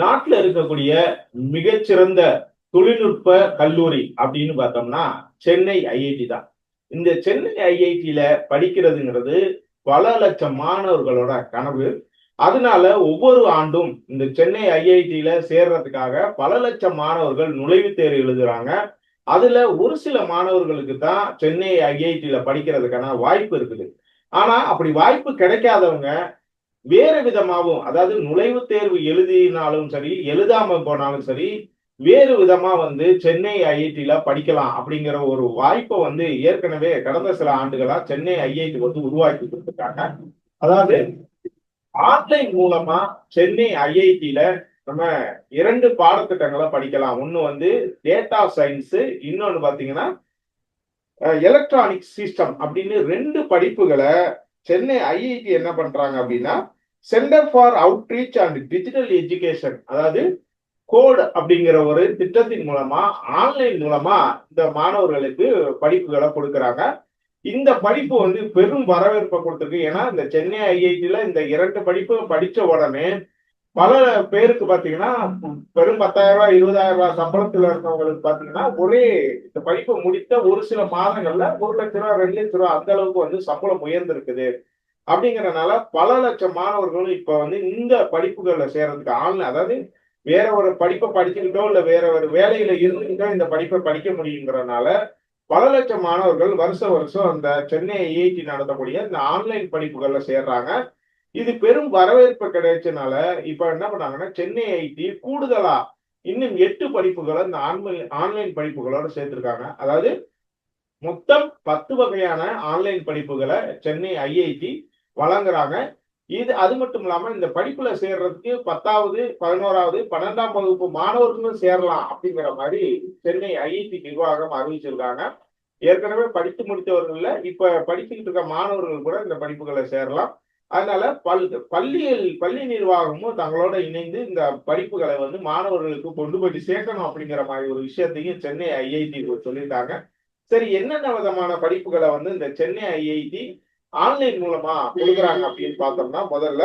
நாட்டுல இருக்கக்கூடிய மிகச்சிறந்த தொழில்நுட்ப கல்லூரி அப்படின்னு பார்த்தோம்னா சென்னை ஐஐடி தான். இந்த சென்னை ஐஐடியில படிக்கிறதுங்கிறது பல லட்சம் மாணவர்களோட கனவு. அதனால ஒவ்வொரு ஆண்டும் இந்த சென்னை ஐஐடியில சேர்றதுக்காக பல லட்சம் மாணவர்கள் நுழைவுத் தேர்வு எழுதுறாங்க. அதுல ஒரு சில மாணவர்களுக்கு தான் சென்னை ஐஐடியில படிக்கிறதுக்கான வாய்ப்பு இருக்குது. ஆனா அப்படி வாய்ப்பு கிடைக்காதவங்க வேறு விதமாகவும் அதாவது நுழைவுத் தேர்வு எழுதினாலும் சரி எழுதாம போனாலும் சரி வேறு விதமா வந்து சென்னை ஐஐடியில படிக்கலாம் அப்படிங்கிற ஒரு வாய்ப்பை வந்து ஏற்கனவே கடந்த சில ஆண்டுகளா சென்னை ஐஐடி வந்து உருவாக்கி கொடுத்துருக்காங்க அதாவது ஆன்லைன் மூலமா சென்னை ஐஐடியில நம்ம இரண்டு பாடத்திட்டங்களை படிக்கலாம். ஒன்று வந்து டேட்டா சயின்ஸ் இன்னொன்னு பாத்தீங்கன்னா எலக்ட்ரானிக் சிஸ்டம் அப்படின்னு ரெண்டு படிப்புகளை சென்னை ஐஐடி என்ன பண்றாங்க அப்படின்னா centre for outreach and digital education அதாவது கோட் அப்படிங்கிற ஒரு திட்டத்தின் மூலமா ஆன்லைன் மூலமா இந்த மாணவர்களுக்கு படிப்புகளை கொடுக்குறாங்க. இந்த படிப்பு வந்து பெரும் வரவேற்பை கொடுத்துருக்கு. ஏன்னா இந்த சென்னை ஐஐடியில இந்த இரண்டு படிப்பு படிச்ச உடனே பல பேருக்கு பாத்தீங்கன்னா பெரும் பத்தாயிரம் ரூபாய் இருபதாயிரம் ரூபாய் சம்பளத்துல இருக்கவங்களுக்கு பாத்தீங்கன்னா ஒரே இந்த படிப்பை முடித்த ஒரு சில மாதங்கள்ல ஒரு லட்ச ரூபா ரெண்டு லட்ச ரூபா அந்த அளவுக்கு வந்து சம்பளம் உயர்ந்திருக்குது. அப்படிங்கறனால பல லட்சம் மாணவர்களும் இப்ப வந்து இந்த படிப்புகள்ல சேர்றதுக்கு ஆன்லைன் அதாவது வேற ஒரு படிப்பை படிச்சுக்கிட்டோ இல்ல வேற ஒரு வேலையில இருந்துக்கிட்டோ இந்த படிப்பை படிக்க முடியுங்கிறதுனால பல லட்சம் மாணவர்கள் வருஷ வருஷம் அந்த சென்னை ஐஐடி நடத்தக்கூடிய இந்த ஆன்லைன் படிப்புகள்ல சேர்றாங்க. இது பெரும் வரவேற்பு கிடைச்சனால இப்ப என்ன பண்ணாங்கன்னா சென்னை ஐடி கூடுதலா இன்னும் எட்டு படிப்புகளை இந்த ஆன்லைன் ஆன்லைன் படிப்புகளோட சேர்த்திருக்காங்க. அதாவது மொத்தம் பத்து வகையான ஆன்லைன் படிப்புகளை சென்னை ஐஐடி வழங்குறாங்க. இது அது மட்டும் இல்லாம இந்த படிப்புல சேர்றதுக்கு பத்தாவது பதினோராவது பன்னெண்டாம் வகுப்பு மாணவர்களும் சேரலாம் அப்படிங்கிற மாதிரி சென்னை ஐஐடி நிர்வாகம் அறிவிச்சிருக்காங்க. ஏற்கனவே படித்து முடித்தவர்கள்ல இப்ப படிச்சுக்கிட்டு இருக்க மாணவர்கள் கூட இந்த படிப்புகளை சேரலாம். அதனால பல் பள்ளியில் பள்ளி நிர்வாகமும் தங்களோட இணைந்து இந்த படிப்புகளை வந்து மாணவர்களுக்கு கொண்டு போய் சேர்க்கணும் அப்படிங்கிற மாதிரி ஒரு விஷயத்தையும் சென்னை ஐஐடி சொல்லியிருக்காங்க. சரி என்னென்ன விதமான படிப்புகளை வந்து இந்த சென்னை ஐஐடி ஆன்லைன் மூலமா கொடுக்குறாங்க அப்படின்னு பார்த்தோம்னா முதல்ல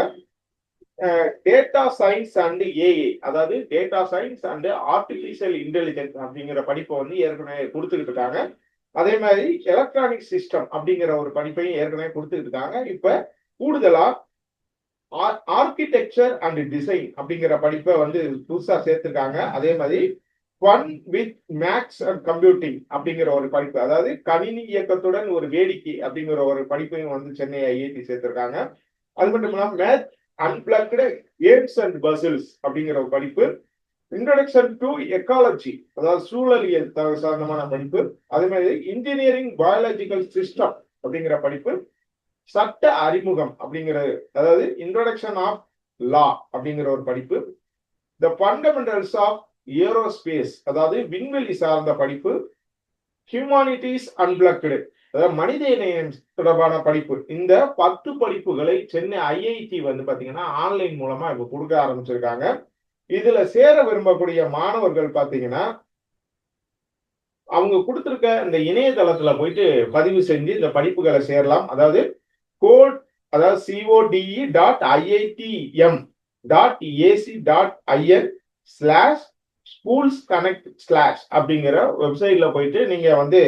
டேட்டா சயின்ஸ் அண்ட் ஏஏ அதாவது data science and artificial intelligence அப்படிங்கிற படிப்பை வந்து ஏற்கனவே கொடுத்துக்கிட்டு இருக்காங்க. அதே மாதிரி எலக்ட்ரானிக் சிஸ்டம் அப்படிங்கிற ஒரு படிப்பையும் ஏற்கனவே கொடுத்துக்கிட்டு இருக்காங்க. இப்ப கூடுதலா ஆர்கிடெக்சர் அண்ட் டிசைன் அப்படிங்கிற படிப்பை வந்து புதுசா சேர்த்திருக்காங்க. அதே மாதிரி fun with maths and computing அப்படிங்கிற ஒரு படிப்பு. அதாவது கணினி இயக்கத்துடன் ஒரு வேடிக்கை அப்படிங்கிற ஒரு படிப்பையும் வந்து சென்னை ஐஐடி சேர்த்திருக்காங்க. அது மட்டும் இல்லாம math unplugged games and puzzles அப்படிங்கிற ஒரு படிப்பு. இன்ட்ரடக்ஷன் டு எக்காலஜி அதாவது சூழலியல் சார்ந்தமான படிப்பு. அதே மாதிரி இன்ஜினியரிங் பயாலஜிக்கல் சிஸ்டம் அப்படிங்கிற படிப்பு. சட்ட அறிமுகம் அப்படிங்கிறது அதாவது இன்ட்ரடக்ஷன் ஆஃப் லா அப்படிங்கிற ஒரு படிப்பு. த ஃபண்டமெண்டல்ஸ் ஆஃப் ஏரோஸ்பேஸ் அதாவது விண்வெளி சார்ந்த படிப்பு ஹியூமானிட்டிஸ் அன்பிளக்டு அதாவது மனித இணையம் தொடர்பான படிப்பு. இந்த பத்து படிப்புகளை சென்னை ஐஐடி வந்து பாத்தீங்கன்னா ஆன்லைன் மூலமா இப்ப கொடுக்க ஆரம்பிச்சிருக்காங்க. இதுல சேர விரும்பக்கூடிய மாணவர்கள் பாத்தீங்கன்னா அவங்க கொடுத்துருக்க இந்த இணையதளத்துல போயிட்டு பதிவு செஞ்சு இந்த படிப்புகளை சேரலாம். அதாவது கோட் அதாவது C O D E dot IITM dot AC dot IN slash schools connect slash அப்படிங்கிற வெப்சைட்ல போயிட்டு நீங்க வந்து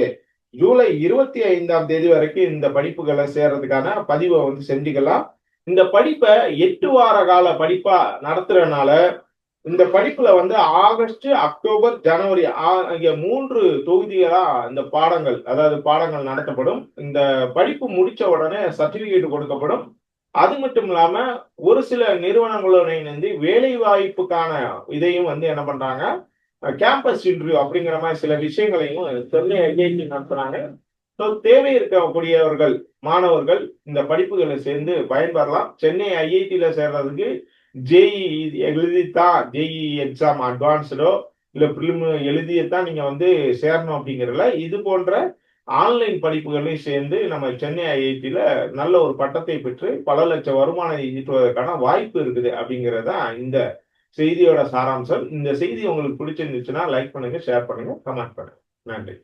ஜூலை இருபத்தி ஐந்தாம் தேதி வரைக்கும் இந்த படிப்புகளை சேர்றதுக்கான பதிவை வந்து செஞ்சுக்கலாம். இந்த படிப்பை எட்டு வார கால படிப்பா நடத்துறதுனால இந்த படிப்புல வந்து ஆகஸ்ட் அக்டோபர் ஜனவரி ஆகிய மூன்று தொகுதிகளா இந்த பாடங்கள் அதாவது பாடங்கள் நடத்தப்படும். இந்த படிப்பு முடிச்ச உடனே சர்டிபிகேட் கொடுக்கப்படும். அது மட்டும் இல்லாம ஒரு சில நிறுவனங்களோட இணைந்து வேலை வாய்ப்புக்கான இதையும் வந்து என்ன பண்றாங்க கேம்பஸ் இன்டர்வியூ அப்படிங்கிற மாதிரி சில விஷயங்களையும் சென்னை ஐஐடி நடத்துறாங்க. ஸோ தேவை இருக்கக்கூடியவர்கள் மாணவர்கள் இந்த படிப்புகளை சேர்ந்து பயன்பெறலாம். சென்னை ஐஐடியில சேர்றதுக்கு ஜேஇ எழுதித்தான் ஜேஇ எக்ஸாம் அட்வான்ஸ்டோ இல்ல ப்ரிலிம் எழுதியத்தான் நீங்க வந்து சேரணும் அப்படிங்கிறதுல இது போன்ற ஆன்லைன் படிப்புகளையும் சேர்ந்து நம்ம சென்னை ஐஐடியில நல்ல ஒரு பட்டத்தை பெற்று பல லட்சம் வருமானம் ஈட்டுவதற்கான வாய்ப்பு இருக்குது அப்படிங்கிறதா இந்த செய்தியோட சாராம்சம். இந்த செய்தி உங்களுக்கு பிடிச்சிருந்துச்சுன்னா லைக் பண்ணுங்க ஷேர் பண்ணுங்க கமெண்ட் பண்ணுங்க. நன்றி.